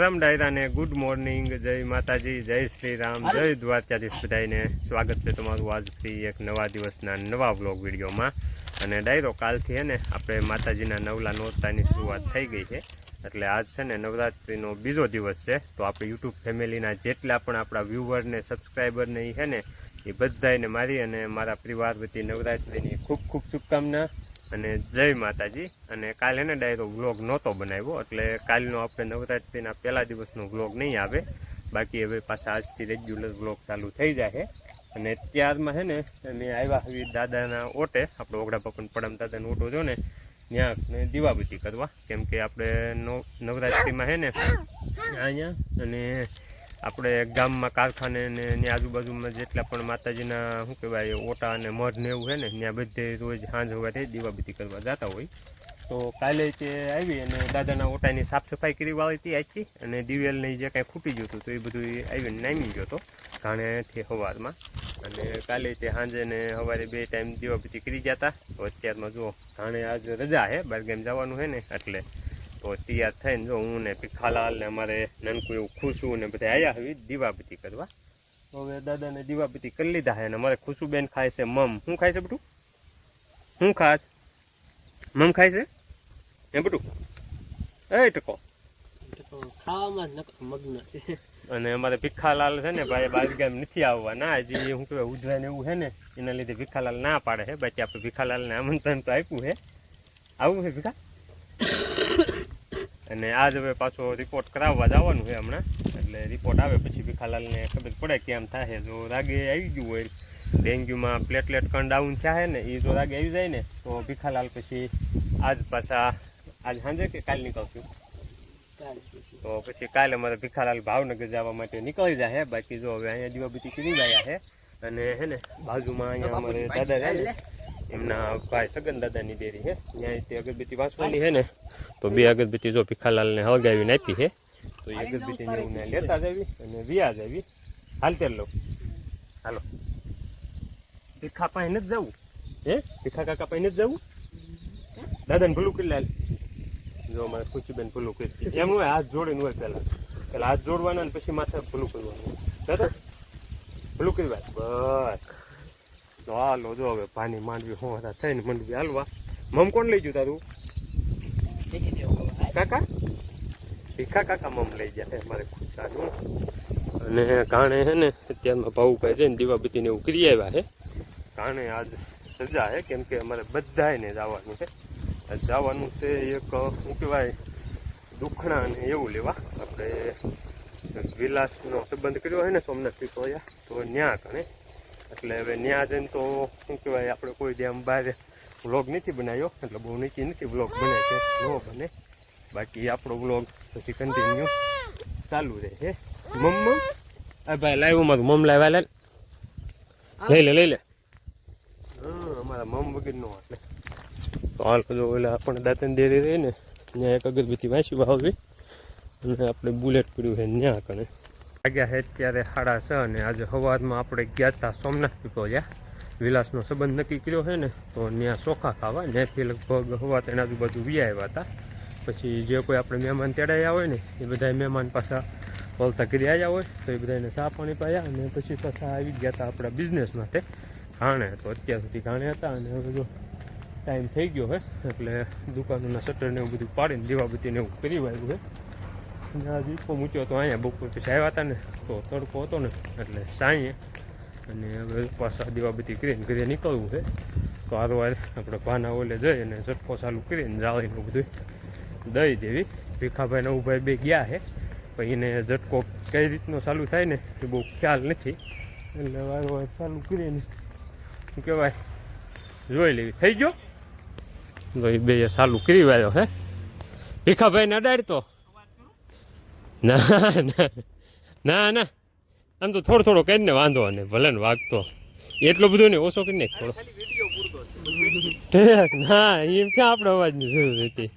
Ram ડાયરાને good morning જય માતાજી, જય શ્રી રામ જય દ્વારકાધીશ બધાને સ્વાગત છે તમારું આજ ફ્રી એક નવા દિવસના નવા વ્લોગ વિડીયોમાં. અને ડાયરો કાલથી હે ને, આપણે માતાજીના નવલા નોરતાની શરૂઆત થઈ ગઈ છે. એટલે આજ છે ને નવરાત્રિનો બીજો દિવસ છે. તો આપણે યુટ્યુબ ફેમિલીના જેટલા પણ આપણા વ્યૂવરને સબસ્ક્રાઈબરને એ છે ને, એ બધાને મારી અને મારા પરિવાર વતી નવરાત્રિની ખૂબ ખૂબ શુભકામના. અને જય માતાજી. અને કાલે ને ડાયરો વ્લોગ નહોતો બનાવ્યો, એટલે કાલનો આપણે નવરાત્રિના પહેલા દિવસનો વ્લોગ નહીં આવે. બાકી હવે પાછા આજથી રેગ્યુલર વ્લોગ ચાલુ થઈ જાય અને ત્યારમાં હે ને મેં આવ્યા હવે દાદાના ઓટે. આપણો ઓગડા પપન પડમ દાદાનો ઓટો જો ને ત્યાં દીવાબતી કરવા. કેમ કે આપણે નવ, નવરાત્રિમાં હે ને, અહીંયા અને આપણે ગામમાં કારખાને ને એની આજુબાજુમાં જેટલા પણ માતાજીના, શું કહેવાય, ઓટા અને મઢ ને એવું છે ને ત્યાં બધે રોજ સાંજ સવારે દીવાબત્તી કરવા જતા હોય. તો કાલે તે આવી અને દાદાના ઓટાની સાફ સફાઈ કરી વાળી હતી આજથી અને દિવેલની જે કાંઈ ખૂટી ગયું હતું તો એ બધું આવીને નામી ગયો હતો ઘાણેથી સવારમાં અને કાલે તે સાંજે ને સવારે બે ટાઈમ દીવાબત્તી કરી ગયા હતા. તો અત્યારમાં જુઓ ઘાણે આજ રજા છે બાર ગેમ જવાનું છે ને, એટલે તો તૈયાર થઈને જો હું ને ભીખાલાલ ને અમારે નાનકું એવું ખુશું ને બધા આવ્યા હવે દીવાબત્તી કરવા. હવે દાદાને દીવાબત્તી કરી લીધા છે અને અમારે ખુશુબેન ખાય છે મમ. શું ખાય છે બટું? શું ખાસ? મમ ખાય છે? એ બધું એ ટકો અને અમારે ભીખાલાલ છે ને ભાઈ બાજગામ નથી આવવાના હજી શું કહેવાય ઉજવાય ને એવું છે ને એના લીધે ભીખાલાલ ના પાડે છે બાકી આપણે ભીખાલાલને આમંત્રણ તો આપ્યું છે આવું છે ભીખા? અને આજ હવે પાછો રિપોર્ટ કરાવવા જવાનું છે હમણાં. એટલે રિપોર્ટ આવે પછી ભીખાલાલને ખબર પડે કેમ થાય જો રાગે આવી ગયું હોય ડેન્ગ્યુમાં પ્લેટલેટ કણ ડાઉન થયા છે ને એ જો રાગે આવી જાય ને તો ભીખાલાલ પછી આજ પાછા આજ સાંજે કે કાલ નીકળશું? તો પછી કાલે અમારે ભીખાલાલ ભાવનગર જવા માટે નીકળી જાય બાકી જો હવે અહીંયા દીવાબત્તી કરી ગયા છે અને હે ને બાજુમાં અહીંયા અમારે દાદા છે. ને એમના ભાઈ સગન દાદાની ડેરી છે ત્યાં તે અગરબત્તી વાંચવાની છે ને તો બે અગરબત્તી જો ભીખાલાલને હળગાવીને આપી છે તો એ અગરબત્તી એવું લેતા જાવી અને વ્યાજ આવી. હાલતે લો. હાલો. ભીખા પાસે નથી જવું. હે? ભીખા કાકા પાસે નથી જવું? દાદાને ભૂલું કરી લાલ. જો અમારે ખુશીબેન ભૂલું કરી એમ હોય હાથ જોડીને હોય પહેલાં પહેલાં હાથ જોડવાના ને પછી માથે ભૂલું કરવાનું. દાદા ભૂલું કરી વાત. બસ. તો હાલો જો હવે પાણી માંડવી હું હતા થઈને માંડવી હાલવા. મમ કોણ લઈ દેવો હવે. કાકા? ભીખા કાકા મમ લઈ ગયા. છે મારે ખુશાનું અને કાણે હે ને અત્યારમાં ભાવુભાઈ જઈને દીવાબતીને એવું કરી આવ્યા છે કાણે આજ સજા છે કેમ કે અમારે બધાને જવાનું છે જવાનું છે એક શું કહેવાય દુખણા અને એવું લેવા. આપણે વિલાસનો સંબંધ કર્યો હોય ને સોમનાથ પીપોયા તો ન્યા કણે એટલે હવે ન્યા જઈને તો શું કહેવાય, આપણે કોઈ દે આમ બહાર વ્લોગ નથી બનાવ્યો. એટલે બહુ નીચી નથી વ્લોગ બને છે. નો બને. બાકી આપણો વ્લોગ પછી કન્ટિન્યુ ચાલુ રહે છે. મમ્મ? આ ભાઈ લાવ્યું મારું મમ લાવ્યા લે. લઈ લે લઈ લે. અમારા મમ વગરનો એટલે તો હાલ કજો ઓલા આપણે દાંતન દેરી રહી ને ત્યાં એક અગરબત્તી વાંચી વાવવી. અને આપણે બુલેટ પડ્યું છે ત્યાં કણે. વાગ્યા છે ત્યારે સાડા છ અને આજે સવારમાં આપણે ગયા હતા સોમનાથ પીપળ્યા વિલાસનો સંબંધ નક્કી કર્યો છે ને, તો ત્યાં ચોખા ખાવા. ત્યાંથી લગભગ હવા તેના આજુબાજુ વી આવ્યા હતા પછી જે કોઈ આપણે મહેમાન તેડાયા હોય ને, એ બધા મહેમાન પાછા બોલતા કરી આવ્યા હોય, તો એ બધાને ચા પાણી પાયા અને પછી પાછા આવી ગયા હતા આપણા બિઝનેસ માટે. ઘાણે તો અત્યાર સુધી ઘાણે હતા અને હવે જો ટાઈમ થઈ ગયો છે એટલે દુકાનોના શટરને એવું બધું પાડીને, દીવાબત્તીને એવું કરી આવ્યું છે આ દીપો મૂક્યો હતો અહીંયા બપોર પછી આવ્યા હતા ને, તો તડકો હતો ને, એટલે સાંજે અને હવે પાછા દીવાબત્તી કરીને ઘરે નીકળવું છે. તો હારવાર આપણે ભાના ઓલે જઈ અને ઝટકો ચાલુ કરીને જાળીને બધું દઈ દેવી. ભીખાભાઈ નવુભાઈ બે ગયા છે. પણ એને ઝટકો કઈ રીતનો ચાલુ થાય ને એ બહુ ખ્યાલ નથી. એટલે વાર વાર ચાલુ કરીને, શું કહેવાય, જોઈ લેવી. થઈ ગયો? તો એ બે ચાલુ કરી વાળ્યો હે ભીખાભાઈને અડાડતો. ના ના ના. ના આમ તો થોડો થોડો કરીને વાંધો ને ભલે ને વાગતો. એટલો બધો નહીં ઓછો કરીને થોડો. ના એમ ક્યાં આપણે અવાજની જરૂર હતી?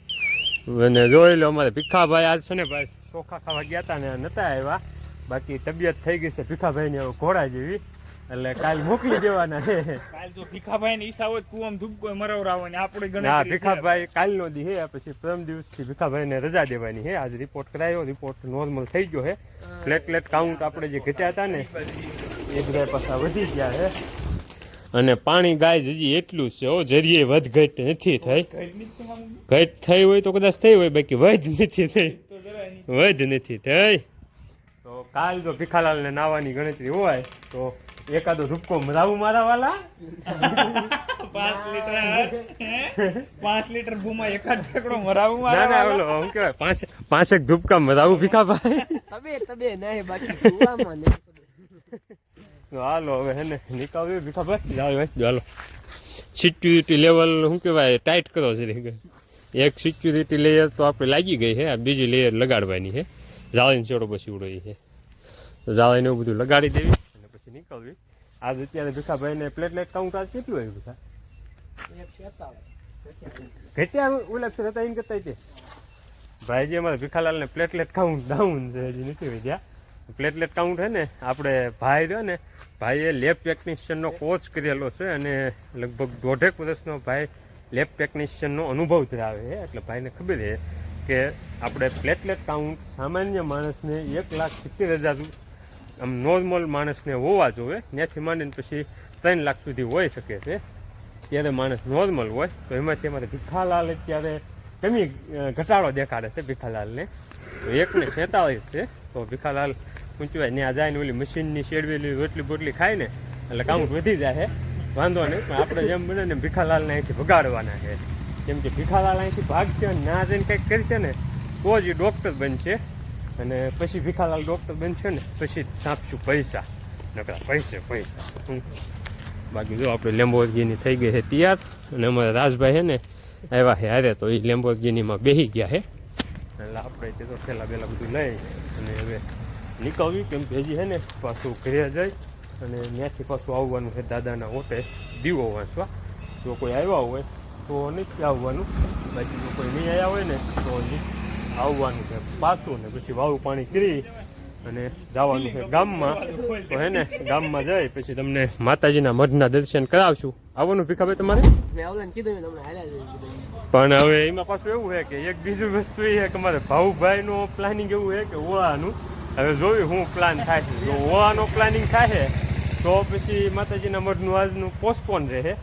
અને જોઈ લો અમારે ભીખાભાઈ આજ છે ને ભાઈ ચોખા ખાવા ગયા હતા ને નતા આવ્યા. બાકી તબિયત થઈ ગઈ છે ભીખાભાઈની હવે ઘોડા જેવી. એટલે કાલ મોકલી દેવાના છે. કાલ જો ભીખાભાઈ ની ઈસા હોય કુવમ ધૂપકો મરવરાવવાની આપણે ના ગણતરી છે. ભીખાભાઈ કાલનો દી હે પછી પ્રથમ દિવસથી ભીખાભાઈને રજા દેવાની હે. આજ રિપોર્ટ કરાયો રિપોર્ટ નોર્મલ થઈ ગયો હે. પ્લેટલેટ કાઉન્ટ આપણે જે ઘટ્યા હતા ને એ બધા પાછા વધી ગયા હે. અને પાણી ગાય હજી એટલું જ છે ઓ જરીએ વધ ઘટ નથી થઈ. ઘટ થઈ હોય તો કદાચ થઈ હોય બાકી વધ નથી થઈ. વધ નથી થઈ. કાલ જો ભીખાલાલને નાવાની ગણતરી હોય તો એકાદો ધૂપકો મરાવું મારા વાલા? પાંચ લીટર હે? પાંચ લીટર ભૂમાં એકાદ ઠેકડો મરાવું ના ના મારા ઓલો શું કહેવાય પાંચ પાંચેક ધૂપકા મરાવું ભીખાભાઈ. તબે તબે નહીં બાકી કુવામાં નહીં. તો હાલો હવે હે ને નીકળ્યું ભીખાભાઈ. જાઓ ભાઈ ચાલો સિક્યુરિટી લેવલ શું કહેવાય ટાઈટ કરો છે એક સિક્યુરિટી લેયર તો આપણે લાગી ગઈ છે આ બીજી લેયર લગાડવાની છે. જાળીને છોડો પછી ઉડો છે. તો ને એવું બધું લગાડી દેવી અને પછી નીકળવી. આજ અત્યારે ભીખાભાઈને પ્લેટલેટ કાઉન્ટ આજ કેટલું આવ્યું ભીખા. ઘટ્યા ઓલા ફેર હતા એમ કરતા તે ભાઈજી, અમારે ભીખાલાલને પ્લેટલેટ કાઉન્ટ ડાઉન છે, હજી નથી વધ્યા. પ્લેટલેટ કાઉન્ટ છે ને, આપણે ભાઈ રહ્યો ને, ભાઈએ લેબ ટેકનિશિયનનો કોર્સ કરેલો છે અને લગભગ દોઢેક વર્ષનો ભાઈ લેબ ટેકનિશિયનનો અનુભવ ધરાવે છે. એટલે ભાઈને ખબર છે કે આપણે પ્લેટલેટ કાઉન્ટ સામાન્ય માણસને એક લાખ સિત્તેર હજાર આમ નોર્મલ માણસને હોવા જોઈએ. ત્યાંથી માંડીને પછી ત્રણ લાખ સુધી હોઈ શકે છે. ત્યારે માણસ નોર્મલ હોય, તો એમાંથી અમારે ભીખાલાલ અત્યારે કમી ઘટાડો દેખાડે છે ભીખાલાલને. તો એકને છેતાળીસ છે. તો ભીખાલાલ ઊંચું ત્યાં જાય ને ઓલી મશીનની શેડવેલી રોટલી બોટલી ખાય ને? એટલે કાઉન્ટ વધી જાય છે વાંધો નહીં, પણ આપણે જેમ બને ને ભીખાલાલને અહીંથી ભગાડવાના છે. કેમ કે ભીખાલાલ અહીંથી ભાગશે અને ના જઈને કંઈક કરશે ને, તો જ એ ડૉક્ટર બનશે. અને પછી ભીખાલાલ ડૉક્ટર બનશે ને, પછી સાંપશું પૈસા. નકરા પૈસે, પૈસા. બાકી જો આપણે લેમ્બોર્ગીની થઈ ગઈ છે તૈયાર, અને અમારા રાજભાઈ છે ને આવ્યા છે હારે, તો એ લેમ્બોર્ગીનીમાં બેસી ગયા છે. એટલે આપણે તે તો થેલા બેલા બધું લઈ, અને હવે નીકળવી, કેમ ભેજી છે ને પાછું ઘરે જાય, અને ત્યાંથી પાછું આવવાનું છે દાદાના ઓટે દીવો વાંચવા. જો કોઈ આવ્યા હોય, તો નથી આવવાનું. બાકી જો કોઈ નહીં આવ્યા હોય ને, તો આવવાનું છે પાછું ને પછી વાવું પાણી કરી અને જવાનું છે ગામમાં. તો હે ને ગામમાં જઈ પછી તમને માતાજીના મઢના દર્શન કરાવશું. આવવાનું ભીખાભાઈ તમારે. પણ હવે એમાં પાછું એવું છે કે એક બીજું વસ્તુ એ છે કે મારે ભાઉભાઈનું પ્લાનિંગ એવું છે કે ઓળાનું. હવે જોયું હું પ્લાન થાય છે. જો ઓળાનો પ્લાનિંગ થાય તો પછી માતાજીના મઠનું આજનું પોસ્ટપોન રહે.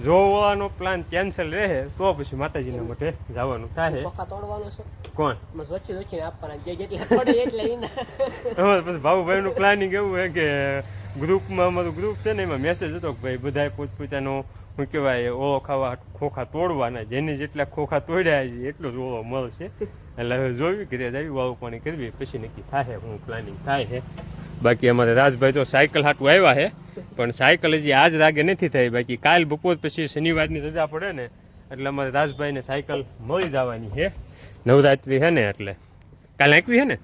જો ઓળાનો પ્લાન કેન્સલ રહે તો પછી માતાજીના મઠે જવાનું થાય. કોણ? બસ વચ્ચે વચ્ચે આપવાના જે જેટલા તોડે એટલે ઈને. હવે પછી પ્લાનિંગ એવું છે કે ગ્રુપમાં અમારું ગ્રુપ છે ને એમાં મેસેજ હતો કે ભાઈ બધાએ પોતપોતાનો શું કહેવાય ઓળો ખાવા ખોખા તોડવાના જેને જેટલા ખોખા તોડ્યા છે એટલો જ ઓળો મળશે. એટલે હવે જોવી ઘરે આવી વાવ પાણી કરવી પછી નક્કી થાય હું પ્લાનિંગ થાય છે બાકી અમારે રાજભાઈ તો સાયકલ હાટું આવ્યા છે પણ સાયકલ હજી આજ રાગે નથી થઈ. બાકી કાલ બપોર પછી શનિવારની રજા પડે ને એટલે અમારે રાજભાઈને સાયકલ મળી જવાની છે. નવરાત્રિ છે ને એટલે. કાલે આંકવી છે ને?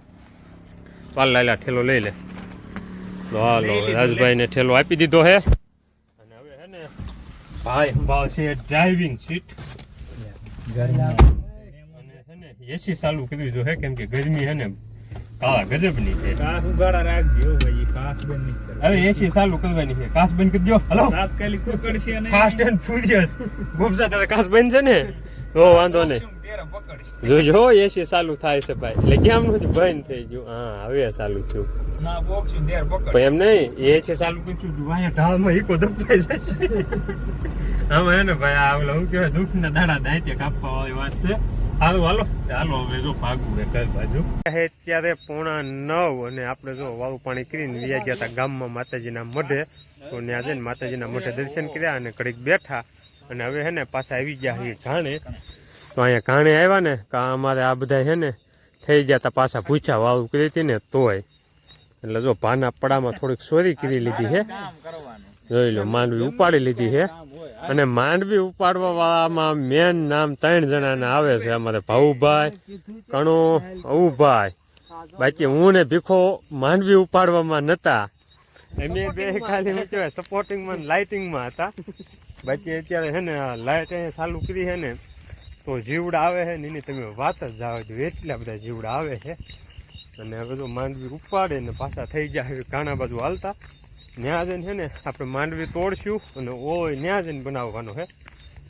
પાલ લાયલા ઠેલો લઈ લે. તો હાલો રાજભાઈને ઠેલો આપી દીધો હે અને હવે છે ને ભાઈ છે ડ્રાઇવિંગ સીટ અને છે ને એસી ચાલુ કરવી જો હે કેમ કે ગરમી છે ને કાળા ગજબની છે. કાસ ઉગાડા રાખજો ભાઈ કાસ બંધ નહીં કરે. હવે એસી ચાલુ કરવાની છે. કાસ બંધ કરી દો હલો. તાત્કાલિક પકડશે અને ફાસ્ટ એન્ડ ફ્યુરિયસ ગુમસા તારે કાસ બંધ છે ને? તો વાંધો નહીં. જોજો એસી ચાલુ થાય છે ભાઈ. એટલે કેમ નથી બંધ થઈ ગયું. હા હવે ચાલુ થયું. પણ એમ નહીં એસી ચાલુ કરીશું અહીંયા ઢાળમાં ઈકો દબાઈ જશે આમાં હે ને ભાઈ આ ઓલા શું કહેવાય દુઃખના દાડા દાંતે કાપવા વાળી વાત છે. હાલો હાલો. હાલો હવે જો ભાગવું પોણા નવ અને આપણે જો વાવું પાણી કરીને વ્યા ગયા હતા ગામમાં માતાજીના મઢે. તો ત્યાં જઈને માતાજીના મઢે દર્શન કર્યા અને ઘડીક બેઠા. અને હવે હે ને પાછા આવી ગયા છીએ ઘાણે. તો અહીંયા ઘાણે આવ્યા ને, કે અમારે આ બધા છે ને થઈ ગયા હતા પાછા પૂછ્યા વાવું કરી હતી ને તોય. એટલે જો ભાના પડામાં થોડીક સોરી કરી લીધી કામ જોઈ લો, માંડવી ઉપાડી લીધી હોય અને માંડવી ઉપાડવા વાળામાં મેન નામ ત્રણ જણાના આવે છે. અમારે ભાઉભાઈ, કણો અવુભાઈ બાકી હું ને ભીખો માંડવી ઉપાડવામાં નતા. એમની બે ખાલી શું કહેવાય સપોર્ટિંગમાં લાઇટિંગમાં હતા. બાકી અત્યારે છે ને લાઇટ અહીંયા ચાલુ કરી છે ને, તો જીવડા આવે છે ને તમે વાત જ જાઓ જો એટલા બધા જીવડા આવે છે. અને તો માંડવી ઉપાડે ને પાછા થઈ જાય ઘણા બાજુ હાલતા. ન્યા જઈને છે ને આપણે માંડવી તોડશું અને ઓળો ન્યા જઈને બનાવવાનો છે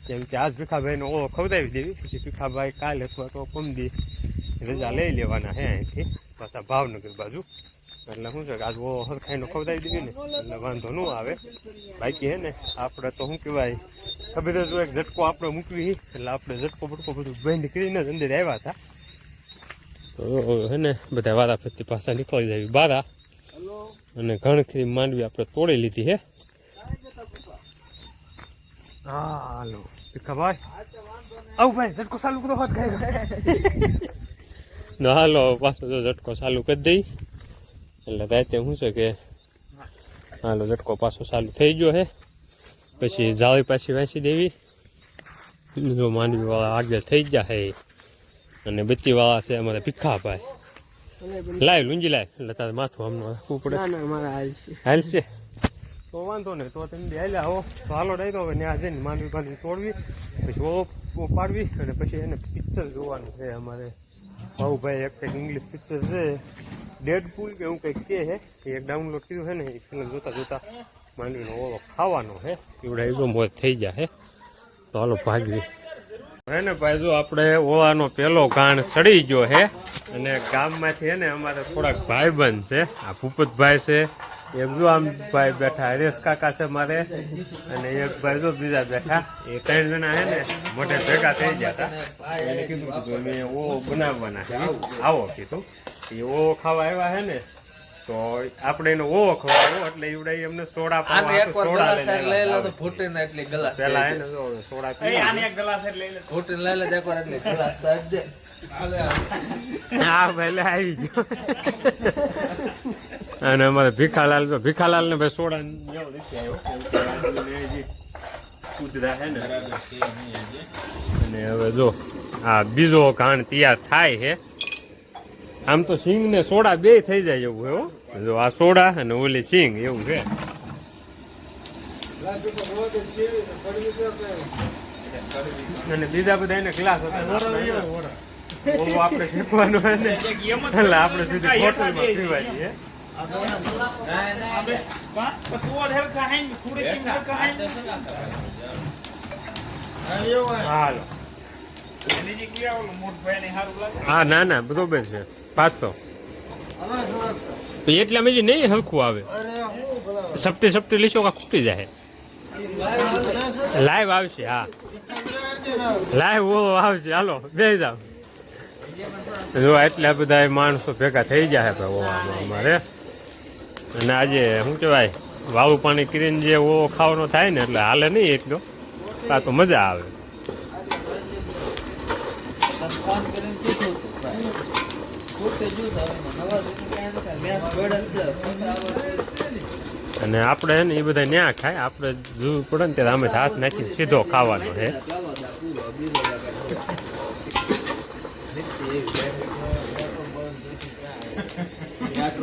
કેમ કે આજ ભીખાભાઈને ઓળો ખવડાવી દેવી, પછી ભીખાભાઈ કાલે અથવા તો પમદી રજા લઈ લેવાના છે અહીંથી, પાછા ભાવનગર બાજુ. એટલે શું છે કે આજ ઓળો હરખાઈનો ખવડાવી દેવી ને, એટલે વાંધો ન આવે. બાકી હે ને, આપણે તો શું કહેવાય, ખબર જ હોય કે ઝટકો આપણે મૂકવી એટલે આપણે ઝટકો બટકો બધું બંધ કરીને જ અંદર આવ્યા હતા. તો હે ને, બધા વારા ફરતી પાછા નીકળી જાય બારા. અને ઘણખરી માંડવી આપણે તોડી લીધી હે. હાલો. ભીખાભાઈ આવું ભાઈ ઝટકો ચાલુ કરો હોત ના હાલો પાછો જો ઝટકો ચાલુ કરી દઈ. એટલે રાતે શું છે કે હાલો ઝટકો પાછો ચાલુ થઈ ગયો હે. પછી જાળી પાછી વાંચી દેવી. જો માંડવી વાળા આગળ થઈ ગયા હે. અને બત્તી વાળા છે અમારે ભીખાભાઈ. લાય લુંજી લાય. એટલે તારે માથું આમનું પડે. ના ના મારા હાલ છે. હાલ છે? તો વાંધો નહીં તો તમે બે હાલ્યા હો તો હાલો ડાયરો હવે ત્યાં જઈને માંડવી માંડવી તોડવી પછી ઓ પાડવી અને પછી એને પિક્ચર જોવાનું છે અમારે. ભાઉભાઈ એક કંઈક ઇંગ્લિશ પિક્ચર છે. ડેડ પુલ કે એવું કંઈક કે છે એ એક ડાઉનલોડ કર્યું છે ને એ ફિલ્મ જોતા જોતા માંડવીનો ઓવો ખાવાનો છે. એવડા એવો મોજ થઈ જાય તો હાલો ભાગવી હે ને ભાઈ, જો આપણે ઓવાનો પેલો ઘાણ સડી ગયો હે, અને ગામમાંથી હે ને અમારે થોડાક ભાઈબંધ છે, આ ભૂપતભાઈ છે જો આમ ભાઈ બેઠા, હરેશ કાકા છે મારે, અને એક ભાઈ જો બીજા બેઠા, એ ત્રણ જણા હે ને મોટે ભેગા થઈ ગયા હતા. એને કીધું કીધું અમે ઓ બનાવવાના આવો કીધું. એ ઓ ખાવા આવ્યા હે ને તો આપણે એનો ઓ ખવાયો એટલે ઈવડાઈ એમને સોડા પાવા સોડા લઈ લે તો ફૂટે ને એટલે ગલા પેલા એને સોડા એ પી આને એક ગ્લાસ જ લઈ લે. ફૂટે લઈ લે એકવાર એટલે ગલાસ તો દે હા આવી ગયો. અને અમારે ભીખાલાલ તો ભીખાલાલ ને ભાઈ સોડા હે ને. અને હવે જો આ બીજો ઘાણ તૈયાર થાય છે. આમ તો સિંગ ને સોડા બે થઈ જાય એવું એવું હો. જો આ સોડા અને ઓલી સિંગ એવું છે અને બીજા બધા એને ક્લાસ હતા. આપણે શીખવાનું હોય ને. એટલે આપણે સુધી હોટલમાં પીવાય છીએ આપણે પા- પછી ઓર હરખા હાઈન, થોડી સિંગ હરખા હાઈન. હાલો. એની જગ્યાએ ઓલું મોટભાઈને હારું લાગે. હા ના ના બરોબર છે. પાંચસો તો એટલા મેજી નહીં હલખું આવે. સપ્તે સપ્તે લીશો કા ખૂટી જાય. લાઈવ આવશે, હા. લાઈવ ઓ આવશે. હાલો, બે જાવ જો એટલા બધા માણસો ભેગા થઈ જાય ભાઈ અમારે. અને આજે શું કહેવાય, વાવું પાણી કરીને જે ઓ ખાવાનો થાય ને એટલે હાલે નહીં એટલો. આ તો મજા આવે. અને આપણે હે ને એ બધા ન્યા ખાય. આપણે જોવું પડે ને ત્યારે અમે હાથ નાખીને સીધો ખાવાનો છે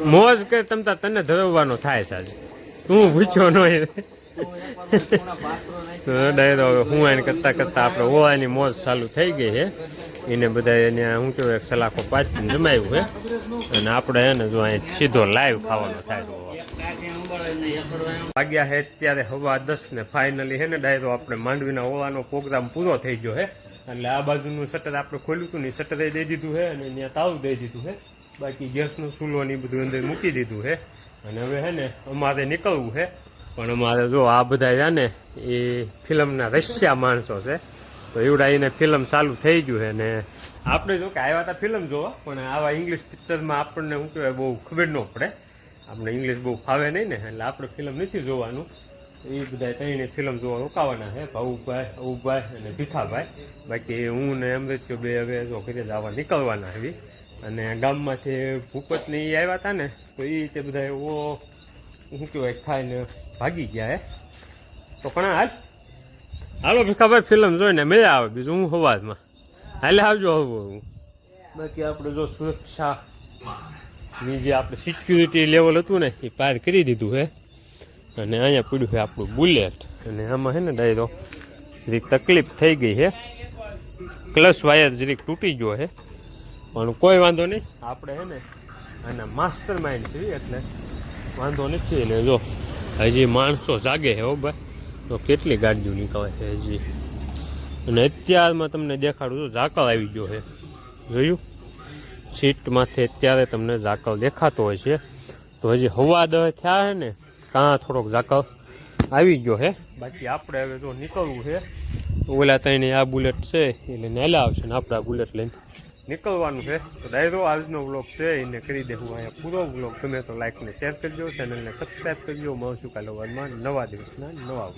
મોજ કે તમતા તને ધરવવાનો થાય સાહેબ. તું ભૂચ્યો ન હોય હવે હું એને કરતા કરતા આપણે ઓવાની મોજ ચાલુ થઈ ગઈ છે. એને બધા એને શું કહેવાય સલાખો પાછીને જમાયું છે. અને આપણે એને જો અહીં સીધો લાઈવ ખાવાનો થાય વાગ્યા છે ત્યારે હવા દસ ને ફાઇનલી છે ને ડાયરો આપણે માંડવીના ઓવાનો પ્રોગ્રામ પૂરો થઈ ગયો છે. એટલે આ બાજુનું શટર આપણે ખોલ્યું હતું ને શટરે દઈ દીધું છે અને ત્યાં તાવું દઈ દીધું છે. બાકી ગેસનું ચૂલો ને બધું અંદર મૂકી દીધું છે. અને હવે છે ને અમારે નીકળવું છે. પણ અમારે જો આ બધા છે ને, એ ફિલ્મના રશિયા માણસો છે. તો એવડા એને ફિલ્મ ચાલુ થઈ ગયું છે ને આપણે જો કે આવ્યા હતા ફિલ્મ જોવા, પણ આવા ઇંગ્લિશ પિક્ચરમાં આપણને શું કહેવાય, બહુ ખબર ન પડે. આપણે ઇંગ્લિશ બહુ ફાવે નહીં ને, એટલે આપણે ફિલ્મ નથી જોવાનું. એ બધા ત્રણે ફિલ્મ જોવા રોકાવાના છે ભાઉભાઈ અવુભાઈ અને ભીખાભાઈ. બાકી હું ને અમૃત્યો બે હવે જો ઘરે જવા નીકળવાના આવી અને ગામમાંથી ભૂપતને એ આવ્યા હતા ને, તો એ તે બધા એવો શું કહેવાય, ખાઈને ભાગી ગયા, હે? તો પણ હાલ. હાલો ભીખાભાઈ ફિલ્મ જોઈને મજા આવે બીજું હું હવાજમાં હાલે આવજો હવે બાકી આપણે જો સુરક્ષા ની જે આપણે સિક્યુરિટી લેવલ હતું ને, એ પાર કરી દીધું છે અને અહીંયા પડ્યું છે આપણું બુલેટ અને આમાં છે ને ડાયરો જરીક તકલીફ થઈ ગઈ છે ક્લચ વાયર જરીક તૂટી ગયો છે પણ કોઈ વાંધો નહીં, આપણે છે ને આના માસ્ટર માઇન્ડ છીએ એટલે વાંધો નથી. ને જો હજી માણસો જાગે છે હો ભાઈ. તો કેટલી ગાડીઓ નીકળે છે હજી? અને અત્યારમાં તમને દેખાડું છું, ઝાકળ આવી ગયો છે. જોયું? સીટમાંથી અત્યારે તમને ઝાકળ દેખાતો હોય છે. તો હજી હવા દહ થયા છે ને, કાં થોડોક ઝાકળ આવી ગયો છે. બાકી આપણે હવે જો નીકળવું છે ઓલા ત્રણ આ બુલેટ છે, એટલે નેલા આવશે ને આપણા બુલેટ લઈને. નીકળવાનું છે તો ડાયરો આજનો વ્લોગ છે, એને કરી દેવું અહીંયા પૂરો વ્લોગ ગમે તો લાઇકને શેર કરજો ચેનલને સબસ્ક્રાઈબ કરજો મળશું કાલે વારમાં નવા દિવસના નવા.